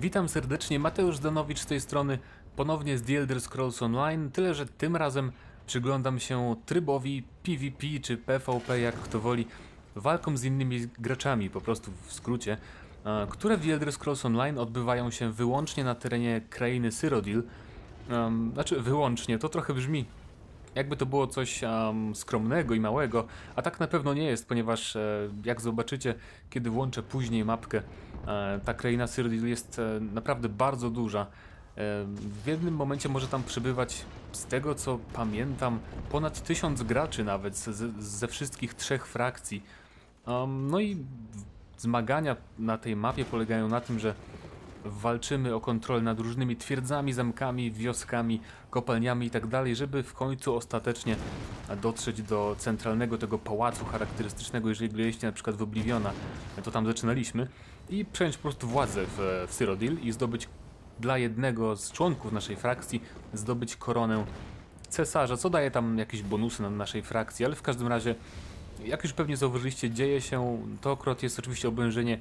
Witam serdecznie, Mateusz Zdanowicz z tej strony, ponownie z The Elder Scrolls Online, tyle że tym razem przyglądam się trybowi PvP czy PvP, jak kto woli, walkom z innymi graczami, po prostu w skrócie, e, które w The Elder Scrolls Online odbywają się wyłącznie na terenie krainy Cyrodiil. Znaczy wyłącznie, to trochę brzmi jakby to było coś um, skromnego i małego, a tak na pewno nie jest, ponieważ e, jak zobaczycie, kiedy włączę później mapkę, e, ta kraina Cyrodiil jest e, naprawdę bardzo duża. E, w jednym momencie może tam przybywać, z tego co pamiętam, ponad tysiąc graczy nawet z, ze wszystkich trzech frakcji. Um, no i zmagania na tej mapie polegają na tym, że walczymy o kontrolę nad różnymi twierdzami, zamkami, wioskami, kopalniami i tak żeby w końcu ostatecznie dotrzeć do centralnego tego pałacu charakterystycznego, jeżeli graliście na przykład w Obliviona, to tam zaczynaliśmy, i przejąć po prostu władzę w, w Cyrodiil i zdobyć dla jednego z członków naszej frakcji zdobyć koronę cesarza, co daje tam jakieś bonusy na naszej frakcji, ale w każdym razie jak już pewnie zauważyliście, dzieje się, to akurat jest oczywiście oblężenie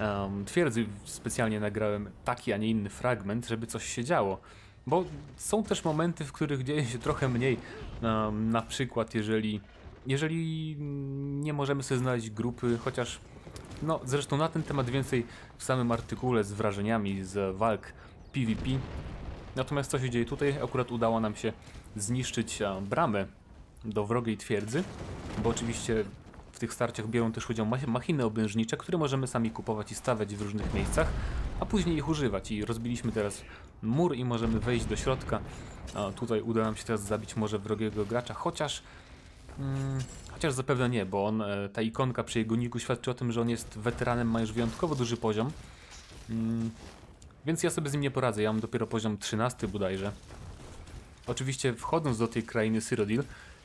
um, twierdzy. Specjalnie nagrałem taki, a nie inny fragment, żeby coś się działo. Bo są też momenty, w których dzieje się trochę mniej. Um, na przykład, jeżeli, jeżeli nie możemy sobie znaleźć grupy, chociaż no, zresztą na ten temat więcej w samym artykule z wrażeniami z walk PvP. Natomiast co się dzieje tutaj? Akurat udało nam się zniszczyć bramę do wrogiej twierdzy, bo oczywiście w tych starciach biorą też udział machiny oblężnicze, które możemy sami kupować i stawiać w różnych miejscach, a później ich używać. I rozbiliśmy teraz mur i możemy wejść do środka. A tutaj uda nam się teraz zabić może wrogiego gracza, chociaż... Hmm, chociaż zapewne nie, bo on, e, ta ikonka przy jego niku świadczy o tym, że on jest weteranem, ma już wyjątkowo duży poziom. Hmm, więc ja sobie z nim nie poradzę, ja mam dopiero poziom 13 bodajże. Oczywiście wchodząc do tej krainy Cyrodiil,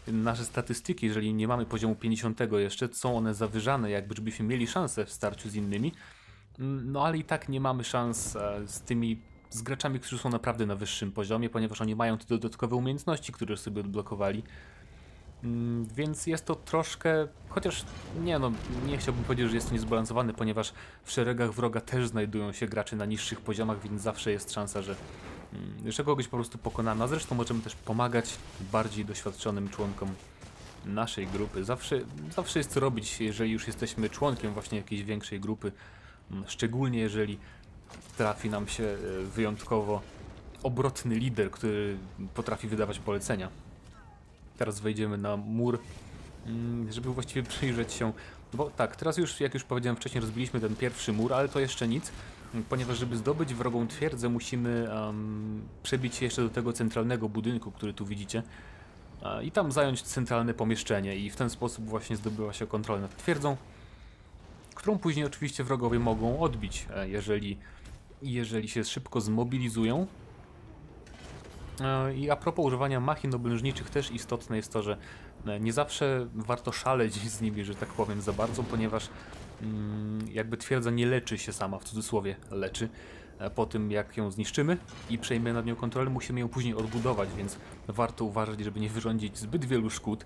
nasze statystyki, jeżeli nie mamy poziomu 50 jeszcze, są one zawyżane, jakby żebyśmy mieli szansę w starciu z innymi. No ale i tak nie mamy szans e, z tymi z graczami, którzy są naprawdę na wyższym poziomie, ponieważ oni mają te dodatkowe umiejętności, które sobie odblokowali. Mm, więc jest to troszkę, chociaż nie no, nie chciałbym powiedzieć, że jest to niezbalansowany, ponieważ w szeregach wroga też znajdują się gracze na niższych poziomach, więc zawsze jest szansa, że, że kogoś po prostu pokonamy. A zresztą możemy też pomagać bardziej doświadczonym członkom naszej grupy. Zawsze, zawsze jest co robić, jeżeli już jesteśmy członkiem właśnie jakiejś większej grupy, mm, szczególnie jeżeli trafi nam się e, wyjątkowo obrotny lider, który potrafi wydawać polecenia. Teraz wejdziemy na mur, mm, żeby właściwie przyjrzeć się, bo tak, teraz już, jak już powiedziałem wcześniej, rozbiliśmy ten pierwszy mur, ale to jeszcze nic, ponieważ żeby zdobyć wrogą twierdzę, musimy um, przebić się jeszcze do tego centralnego budynku, który tu widzicie i tam zająć centralne pomieszczenie. I w ten sposób właśnie zdobyła się kontrolę nad twierdzą, którą później oczywiście wrogowie mogą odbić, e, jeżeli, jeżeli się szybko zmobilizują I a propos używania machin oblężniczych też istotne jest to, że e, nie zawsze warto szaleć z nimi, że tak powiem, za bardzo, ponieważ mm, jakby twierdza nie leczy się sama, w cudzysłowie leczy. E, po tym jak ją zniszczymy i przejmiemy nad nią kontrolę, musimy ją później odbudować, więc warto uważać, żeby nie wyrządzić zbyt wielu szkód,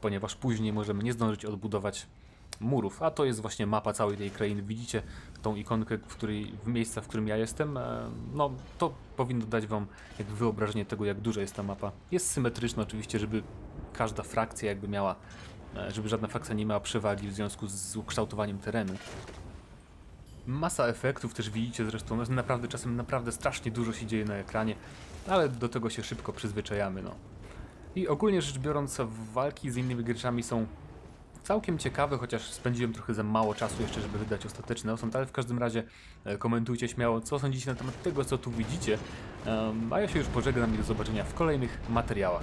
ponieważ później możemy nie zdążyć odbudować murów, a to jest właśnie mapa całej tej krainy. Widzicie tą ikonkę, w, której, w miejsca, w którym ja jestem? E, no, to powinno dać wam jakby wyobrażenie tego, jak duża jest ta mapa. Jest symetryczna oczywiście, żeby każda frakcja jakby miała, e, żeby żadna frakcja nie miała przewagi w związku z ukształtowaniem terenu. Masa efektów też widzicie zresztą, no, naprawdę czasem naprawdę strasznie dużo się dzieje na ekranie, ale do tego się szybko przyzwyczajamy, no. I ogólnie rzecz biorąc, walki z innymi graczami są całkiem ciekawy, chociaż spędziłem trochę za mało czasu jeszcze, żeby wydać ostateczny osąd, ale w każdym razie e, komentujcie śmiało, co sądzicie na temat tego, co tu widzicie. A ja się już pożegnam i do zobaczenia w kolejnych materiałach.